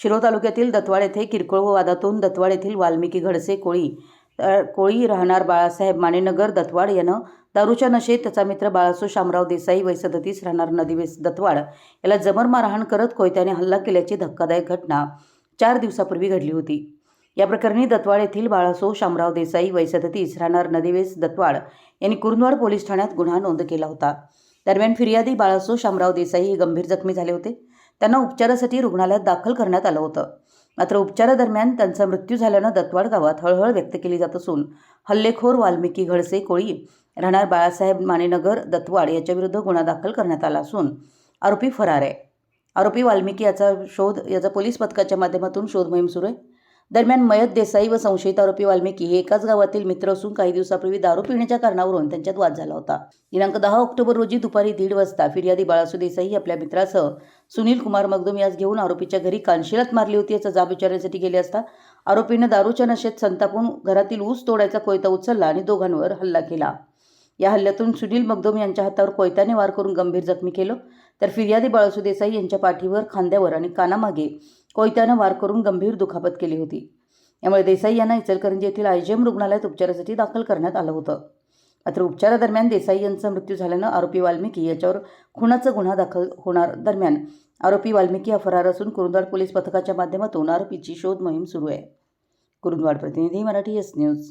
शिरोळ तालुक्यातील दत्वाड येथे किरकोळ वादातून दत्वाड येथील वाल्मिकी घडसे कोळी कोळी राहणार बाळासाहेब मानेनगर दत्वाड यानं दारूच्या नशेत त्याचा मित्र बाळासू शामराव देसाई वय सदतीस राहणार नदीवेस दत्वाड याला जबर मारहाण करत कोयत्याने हल्ला केल्याची धक्कादायक घटना चार दिवसापूर्वी घडली होती. या प्रकरणी दत्वाड येथील बाळासो शामराव देसाई वय सदतीस राहणार नदीवेस दत्वाड यांनी कुरुंदवाड पोलीस ठाण्यात गुन्हा नोंद केला होता. दरम्यान फिर्यादी बाळासो शामराव देसाई हे गंभीर जखमी झाले होते. त्यांना उपचारासाठी रुग्णालयात दाखल करण्यात आलं होतं. मात्र उपचारादरम्यान त्यांचा मृत्यू झाल्यानं दत्वाड गावात हळहळ व्यक्त केली जात असून हल्लेखोर वाल्मिकी घडसे कोळी राहणार बाळासाहेब मानेनगर दत्वाड याच्याविरुद्ध गुन्हा दाखल करण्यात आला असून आरोपी फरार आहे. आरोपी वाल्मिकी याचा शोध याचा पोलीस पथकाच्या माध्यमातून शोध मोहीम सुरू आहे. दरम्यान मयत देसाई व संशयित आरोपी वाल्मिकी हे एकाच गावातील मित्र असून काही दिवसापूर्वी दारू पिण्याच्या कारणावरून त्यांच्यात वाद झाला होता. दिनांक दहा ऑक्टोबर रोजी दुपारी दीड वाजता फिर्यादी बाळासू देसाई आपल्या मित्रासह सुनील कुमार मगदुम यास घेऊन आरोपीच्या घरी कानशिलात मारली होती याचा जाब विचारण्यासाठी गेले असता. आरोपीनं दारूच्या नशेत संतापून घरातील ऊस तोडायचा कोयता उचलला आणि दोघांवर हल्ला केला. या हल्ल्यातून सुनील मगदुम यांच्या हातावर कोयत्याने वार करून गंभीर जखमी केलं. तर फिर्यादी बाळासू देसाई यांच्या पाठीवर खांद्यावर आणि कानामागे कोयत्यानं वार करून गंभीर दुखापत केली होती. यामुळे देसाई यांना इचलकरंजी येथील आयजीएम रुग्णालयात उपचारासाठी दाखल करण्यात आलं होतं. मात्र उपचारादरम्यान देसाई यांचा मृत्यू झाल्यानं आरोपी वाल्मिकी याच्यावर खुनाचा गुन्हा दाखल होणार दरम्यान. आरोपी वाल्मिकी हा फरार असून कुरुंदवाड पोलीस पथकाच्या माध्यमातून आरोपीची शोध मोहीम सुरू आहे. कुरुंदवाड प्रतिनिधी मराठी एस न्यूज.